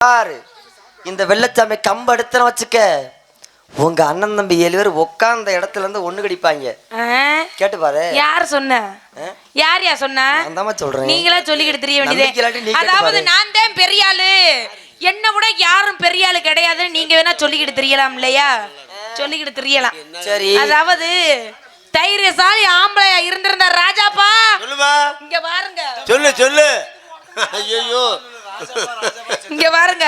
பாரு. இந்த வெள்ளச்சாமி கம்பு எடுத்தன வச்சுக்க. உங்க அண்ணன் தம்பி ஏழு பேர் உட்கார்ந்த இடத்துல இருந்து ஒண்ணு கடிப்பாங்க? கேட்டு பாரு. யார் சொன்ன? யார் யா சொன்ன? நான் தாம்மா சொல்றேன். நீங்களா சொல்லிக்கிட்டு தெரிய வேண்டியதே. அதாவது. நான் தான் பெரிய ஆளு என்ன விட யாரும் பெரிய ஆளு கிடையாது நீங்க வேணா சொல்லிக்கிட்டு தெரியலாம் இல்லையா? சொல்லிக்கிட்டு தெரியலாம். சரி. அதாவது தைரியசாலி ஆம்பளையா இருந்திருந்த ராஜாப்பா. இங்க பாருங்க. சொல்லு சொல்லு. ஐயோ இங்க பாருங்க.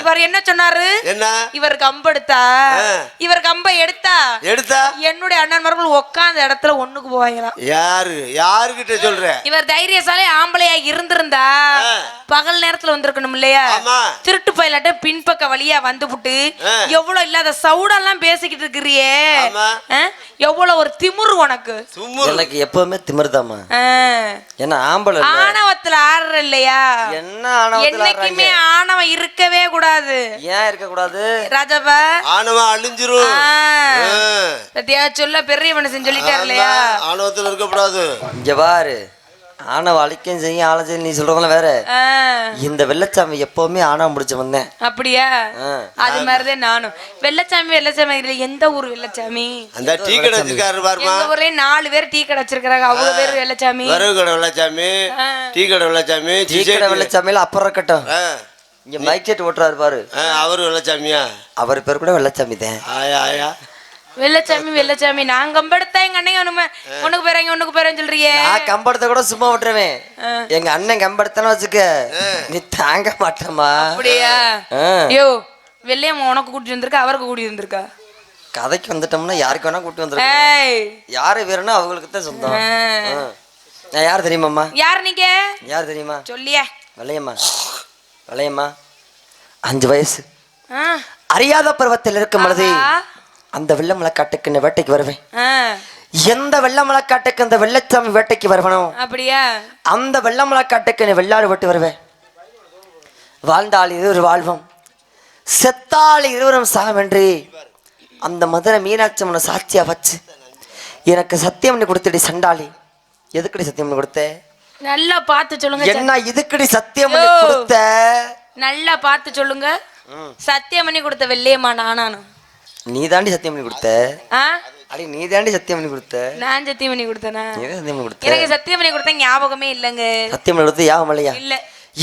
இவர் என்ன சொன்னாரு என்ன இவர் கம்பெடுத்தா. இவர் கம்பை எடுத்தா எடுத்தா என்னுடைய அண்ணன்மார்கள் உட்கார்ந்த இடத்துல ஒண்ணுக்கு போவாங்களாம் யாரு யாருகிட்ட சொல்ற இவர் தைரியசாலி ஆம்பளையா இருந்திருந்தா. பகல் நேரத்துல வந்திருக்கணும் இல்லையா ஆமா. திருட்டு பயிலாட்ட பின்பக்க வழியா வந்துபுட்டு ஆ. எவ்வளவு இல்லாத சவுடெல்லாம் பேசிக்கிட்டு இருக்கிறியே? எவ்வளவு ஒரு திமிரு உனக்கு எனக்கு எப்பவுமே திமிர்தாம்மா ஆ. ஏன்னா ஆம்பளை இல்ல. ஆணவத்துல ஆடுற இல்லையா என்ன ஆணவத்துல என்னைக்குமே? ஆணவம் இருக்கவே கூடாது. ஏன் இருக்க கூடாது ராஜாப்பா. ஆணவம் அழிஞ்சிரும். சொல்ல பெரிய மனுஷன் சொல்லிட்டாரு இல்லையா ஆணவத்துல இருக்கக்கூடாது. இங்க பாரு. ஆணவ அழிக்கும் செய்யும் ஆள செய்யும் நீ சொல்றதெல்லாம் வேற. இந்த வெள்ளச்சாமி எப்பவுமே ஆணவம் முடிச்சு வந்தேன். அப்படியா. அது மாதிரிதான் நானும். வெள்ளச்சாமி வெள்ளச்சாமி இதுல எந்த ஊர் வெள்ளச்சாமி? அந்த டீ கடை வச்சிருக்காரு பாருமா எங்க ஊர்லயே நாலு பேர் டீ கடை வச்சிருக்காங்க அவங்க பேர் வெள்ளச்சாமி. வரவு கடை வெள்ளச்சாமி. டீ கடை வெள்ளச்சாமி சீக்கிர வெள்ளச்சாமியில அப்புறம் இருக்கட்டும். ஆ. இங்க மைக் செட் ஓட்டுறாரு பாரு. அவரு வெள்ளச்சாமியா? அவர் பேர் கூட வெள்ளச்சாமி தான் ஆயா ஆயா. வெள்ளச்சாமி வெள்ளச்சாமி. நான் கம்பெடுத்தா எங்க அண்ணன் ஒண்ணுமே ஒண்ணுக்கு போறேங்க ஒண்ணுக்கு போறேன்னு சொல்றியே? நான் கம்பெடுத்த கூட சும்மா விட்டுருவேன். எங்க அண்ணன் கம்பெடுத்தானு வச்சுக்க நீ தாங்க மாட்டமா அப்படியா? ஆ. யோ வெள்ளையம்மா உனக்கு கூட்டிட்டு வந்திருக்கா அவருக்கு கூட்டிட்டு வந்திருக்கா? கதைக்கு வந்துட்டோம்னா யாருக்கு வேணா கூட்டி வந்துருக்கேன் யாரு வேணும்னா அவங்களுக்கு தான் சொந்தம். நான் யார் தெரியுமாம்மா? யார் நீங்க? யார் தெரியுமா? சொல்லியே. விளையம்மா விளையம்மா அஞ்சு வயசு. அறியாத பருவத்தில் இருக்கும் பொழுது. அந்த வெள்ளமலை காட்டுக்கு நான் வேட்டைக்கு வருவேன். எந்த வெள்ளமலை காட்டுக்கு அந்த வெள்ளச்சாமி வேட்டைக்கு வருவனோ அப்படியா? அந்த வெள்ளமலை காட்டுக்கு நான் வெள்ளாடு வெட்டு வருவேன். வாழ்ந்தால் இருவர் வாழ்வோம். செத்தால் இருவரும் சாவென்று அந்த மதுரை மீனாட்சி அம்மனை சாட்சியா வச்சு எனக்கு சத்தியம் கொடுத்துடி சண்டாளி. எதுக்கடி சத்தியம் கொடுத்த? நல்லா பார்த்து சொல்லுங்க என்ன இதுக்கடி சத்தியம். கொடுத்த? நல்லா பார்த்து சொல்லுங்க. சத்தியம் பண்ணி கொடுத்த வெள்ளையம்மா நானானு. நீ தாண்டி சத்தியம் பண்ணி கொடுத்த? அடி நீ தாண்டி சத்தியம் பண்ணி கொடுத்த? நான் சத்தியம் பண்ணி கொடுத்தேனா? நீ சத்தியம் பண்ணி கொடுத்த. எனக்கு சத்தியம் பண்ணி கொடுத்த ஞாபகமே இல்லைங்க. சத்தியம் பண்ணி கொடுத்து யாவும் இல்லையா? இல்ல.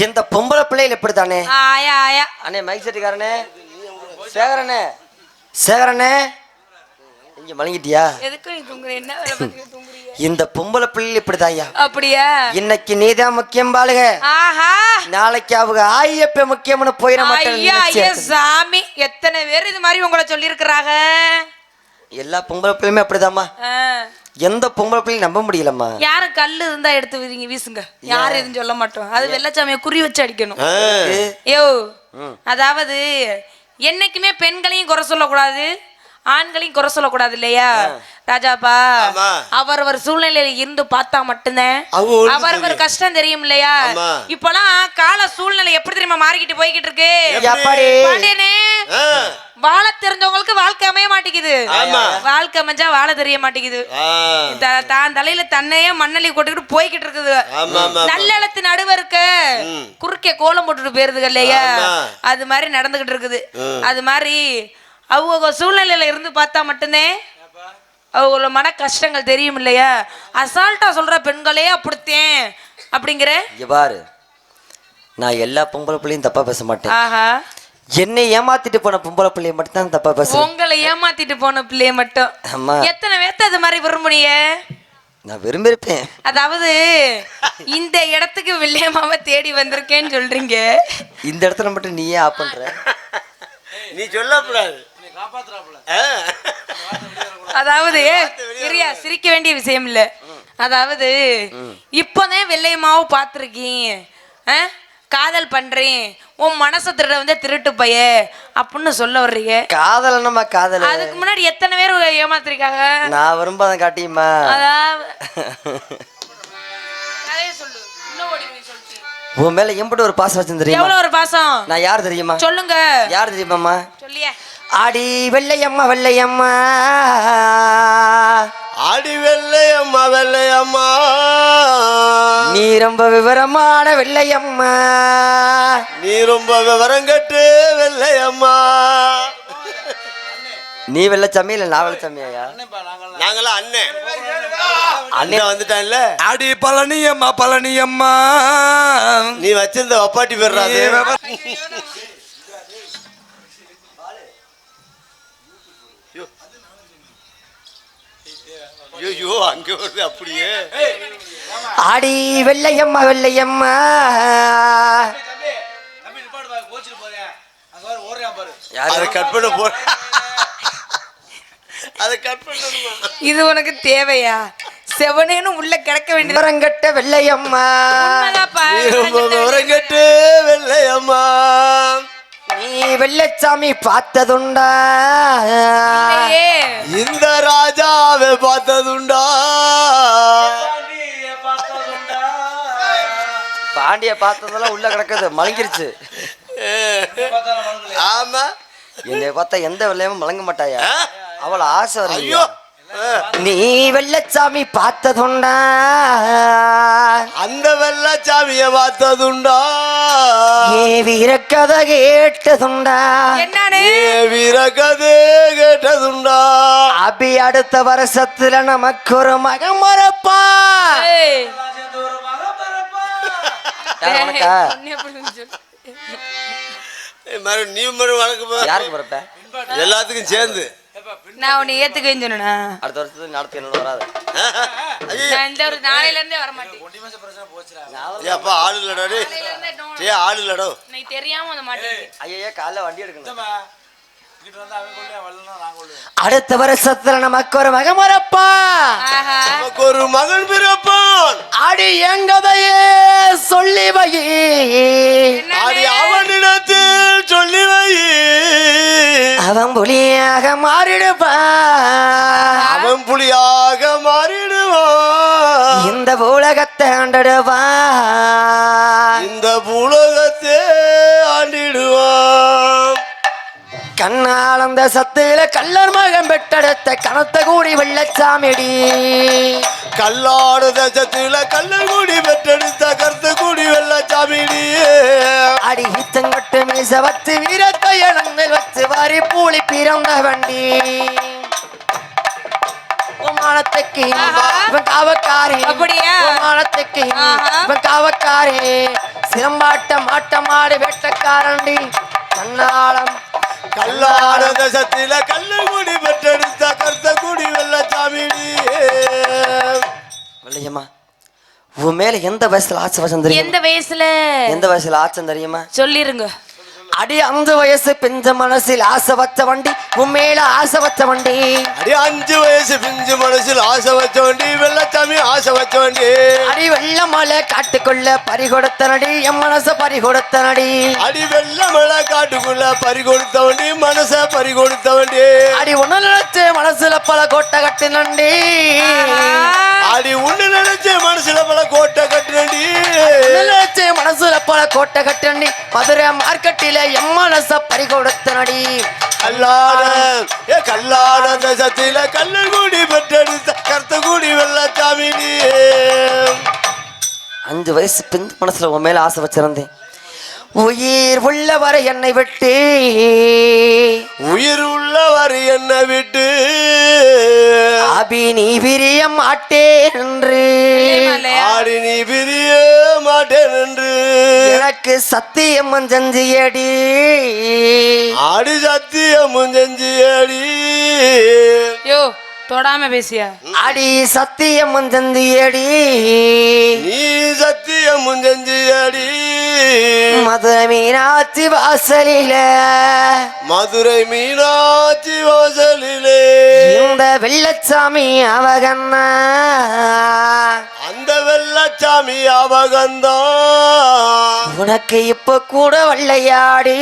இந்த பொம்பளை பிள்ளைகள் எப்படி தானே ஆயா ஆயா. அண்ணே மைக் செட்டுக்காரனே சேகரனே. சேகரனே. இங்க மலங்கிட்டியா? எதுக்கு நீ தூங்குற? என்ன இந்த பொம்பளை பிள்ளைகள் இப்படிதாய்யா? அப்படியா? இன்னைக்கு நீதான் முக்கியம் பாளுக. ஆஹா. நாளைக்கு அவங்க ஆயப்ப முக்கியம்னு போயிட ஐயா சாமி எத்தனை பேர் இது மாதிரி உங்களை சொல்லியிருக்கிறாங்க? எல்லா பொம்பளை பிள்ளையுமே அப்படிதாம்மா. எந்த பொம்பளை பிள்ளையும் நம்ப முடியலம்மா. யாரு கல்லு இருந்தா எடுத்து வீங்க வீசுங்க. யாரும் எதுவும் சொல்ல மாட்டோம். அது வெள்ளச்சாமியை குறி வச்சு அடிக்கணும். யோ அதாவது என்னைக்குமே பெண்களையும் குறை சொல்லக்கூடாது. ஆண்களையும் குறை சொல்லக்கூடாது இல்லையா? ராஜாப்பா. அவரவர் சூழ்நிலையில இருந்து பார்த்தா மட்டும்தான்? அவரவர் கஷ்டம் தெரியும் இல்லையா. இப்பெல்லாம் கால சூழ்நிலை எப்படி தெரியுமா மாறிக்கிட்டு போய்கிட்டு இருக்கு? எப்பாடி? பாண்டியனே ஆ. வாழ தெரிஞ்சவங்களுக்கு வாழ்க்கை அமைய மாட்டேங்குது. ஆமா. வாழ்க்கை அமைஞ்சா வாழ தெரிய மாட்டேங்குது. தான் தலையில தன்னையே மண்ணள்ளி கொட்டுக்கிட்டு போய்கிட்டு இருக்குது. நடுவ இருக்க. ம். குறுக்கே கோலம் போட்டுட்டு போயிருதுங்க இல்லையா. அது மாதிரி நடந்துகிட்டு இருக்குது. அது மாதிரி அவங்க சூழ்நிலையில இருந்து பார்த்தா மட்டும்தான் அவங்களோட மன கஷ்டங்கள் தெரியும் இல்லையா அசால்ட்டா சொல்ற பெண்களே அப்படித்தேன். அப்படிங்கிற? பாரு. நான் எல்லா பொம்பளை பிள்ளையும் தப்பா பேச மாட்டேன். ஆஹா. என்னை ஏமாத்திட்டு போன பொம்பளை பிள்ளைய மட்டும் தான் தப்பா பேசுறேன் உங்களை ஏமாத்திட்டு போன பிள்ளைய மட்டும். அம்மா. எத்தனை பேர்த்த அது மாதிரி விரும்புனீங்க? நான் விரும்பியிருப்பேன். அதாவது இந்த இடத்துக்கு வில்லியம்மாவை தேடி வந்திருக்கேன்னு சொல்றீங்க. இந்த இடத்துல மட்டும் நீயே ஆப் பண்ற. நீ சொல்லக்கூடாது. அதாவது இரியா சிரிக்க வேண்டிய விஷயம் இல்ல அதாவது இப்போதான் வெள்ளையம்மாவை பார்த்துருக்கீங்க? காதல் பண்றேன். உன் மனசை திருட வந்து திருட்டு பைய. அப்படின்னு சொல்ல வர்றீங்க. காதல் என்னம்மா காதல்? அதுக்கு முன்னாடி எத்தனை பேர் ஏமாத்திருக்காங்க? நான் விரும்பாத காட்டியுமா உன் மேல எம்பிட்டு ஒரு பாசம் வச்சு தெரியுமா? எவ்வளவு ஒரு பாசம்? நான் யார் தெரியுமா? சொல்லுங்க. யார் தெரியுமாம்மா? சொல்லியே. ஆடி வெள்ளையம்மா வெள்ளையம்மா. ஆடி வெள்ளையம்மா வெள்ளையம்மா. நீ ரொம்ப விவரமான வெள்ளையம்மா. நீ ரொம்ப விவரம் கட்டு வெள்ளையம்மா. நீ வெள்ளச்சாமி இல்ல நான் வெள்ளச்சாமியா நாங்களாம் அண்ணன் அண்ணன் வந்துட்டான்ல. அடி பழனியம்மா பழனியம்மா. நீ வச்சிருந்த வப்பாட்டி பெறாது ஐயோ அங்க வருது அப்படியே. ஆடி வெள்ளையம்மா வெள்ளையம்மா. அதை கட் பண்ண போ அதை கட் பண்ணணுமா இது உனக்கு தேவையா? செவனேன்னு உள்ள கிடக்க வேண்டியது. விவரங்கட்ட வெள்ளையம்மா. உண்மைதான்ப்பா. நீ ரொம்ப விவரம் கட்டு வெள்ளையம்மா. நீ வெள்ளச்சாமி பார்த்ததுண்டா. இந்த ராஜாவை பார்த்ததுண்டா. பாண்டிய பார்த்ததெல்லாம் உள்ள கிடக்குது மலங்கிருச்சு. ஆமா. என்னை பார்த்தா எந்த வெள்ளையமும் மலங்க மாட்டாயா? அவள ஆசை ஐயோ. நீ வெள்ளச்சாமி பார்த்ததுண்டா. அந்த வெள்ளச்சாமிய பார்த்ததுண்டா. ஏ வீரக்கதை கேட்டதுண்டா என்னன்னு ஏ வீரகதே கேட்டதுண்டா அபி அடுத்த வருஷத்துல நமக்கு ஒரு மகன் வரப்பா. ஏய். யார் உனக்கா? உன்னை எப்படி சொல்லு? ஏய், மறு நீ மறு வழக்கு எல்லாத்துக்கும் சேர்ந்து. நான் உன்னை ஏத்துக்கவேன்னு சொன்னேனா? அடுத்த வருஷத்துக்கு நடத்தி என்ன வராது. நான் இந்த ஒரு நாளையில இருந்தே வர மாட்டேன். ஏ அப்பா ஆள் இல்லடா டேய். நாளையில இருந்தே no. ஏ ஆள் இல்லடோ. நீ தெரியாம வந்த மாட்டேன் ஐயா காலைல வண்டி எடுக்கணும். அடுத்த வருஷத்துல நமக்கு ஒரு மகன் வரப்பா ஆஹா. நமக்கு ஒரு மகன் பிறப்பான். அடி எங்கதையே சொல்லி வை. அடி அவனிடத்தில் சொல்லி வை. அவன் புலியாக மாறிடுவான் அவன் புலியாக மாறிடுவான் இந்த உலகத்தை ஆண்டிடுவான் இந்த பூலகத்தே ஆண்டிடுவான் கண்ணாளந்த சத்துல கல்லர் மகன் பெற்றெடுத்த கனத்த கூடி வெள்ளச்சாமிடி. கல்லாடு தேசத்துல கல்லல் கூடி பெற்றெடுத்த கருத்த கூடி வெள்ளச்சாமிடி அடி இத்தங்கட்டு மீச வச்சு வீரத்தை வாரி பூளி பிறந்த வண்டி. உமானத்துக்கு ஆஹா. இவன் காவக்காரி. அப்படியா? உமானத்துக்கு ஆஹா. இவன் காவக்காரி. சிலம்பாட்டம் ஆட்டமாடு வேட்டக்காரண்டி. கண்ணாளம் கல்லாடு தேசத்துல கல்லல் கூடி பெற்றெடுத்த கருத்த கூடி வெள்ளச்சாமிடி. வெள்ளையம்மா உன் மேல எந்த வயசுல ஆசை வசம் தெரியும்? எந்த வயசுல? எந்த வயசுல ஆச்சம் தெரியுமா? சொல்லிருங்க. அடி அந்த வயசு பிஞ்ச மனசில் ஆசை வச்ச வண்டி உன் மேல ஆசை வச்ச வண்டி. அடி அஞ்சு வயசு பிஞ்சு மனசில் ஆசை வச்ச வண்டி வெள்ளச்சாமி ஆசை வச்ச வண்டி. அடி வெள்ள மலை காட்டுக்குள்ள பறி கொடுத்த நடி என் மனச பறி கொடுத்த நடி. அடி வெள்ள மழை காட்டுக்குள்ள பறி கொடுத்த வண்டி மனச பறி கொடுத்த வண்டி. அடி ஒண்ணு நினைச்சு மனசுல பல கோட்டை கட்டு நண்டி. அடி கோட்டை கட்டு நண்டி மதுரை மார்க்கெட்டில என் மனச பறி கொடுத்த நடி கல்லாட ஏ கல்லாட தேசத்தில கல்லல் கூடி பெற்றெடுத்த கருத்த கூடி வெள்ளச்சாமி நீ அஞ்சு வயசு பிஞ்ச மனசுல உன் மேல ஆசை வச்சிருந்தேன். உயிர் உள்ளவரை என்னை விட்டு. உயிர் உள்ளவர் என்னை விட்டு. அபி நீ பிரிய மாட்டேன் என்று. ஆடி நீ பிரிய மாட்டேன் என்று. எனக்கு சத்தியம் செஞ்சியடி. ஆடி சத்தியமும் செஞ்சு அடி யோ தொடாம பேசியா. அடி சத்தியம் செஞ்சியடி நீ சத்தியமும் செஞ்சு அடி மதுரை மீனாட்சி வாசலில. மதுரை மீனாட்சி வாசலிலே. இந்த வெள்ளச்சாமி அவகண்ணா. அந்த வெள்ளச்சாமி அவகந்தான் உனக்கு இப்ப கூட வள்ளையாடி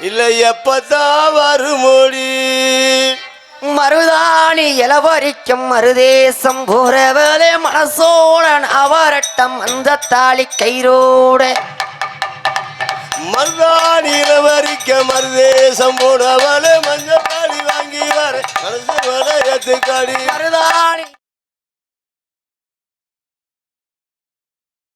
இல்லை எப்பத்தான் வருமொழி மருதாணி இளவரிக்கும் மருதேசம் போறவளே மனசோழன் அவரட்டம் அந்த தாலி கைரோட மருதாணியில வரிக்க மருதேசம் போனவளே மஞ்சள் தாடி வாங்கி வர மனசு வளையத்து காடி மருதாணி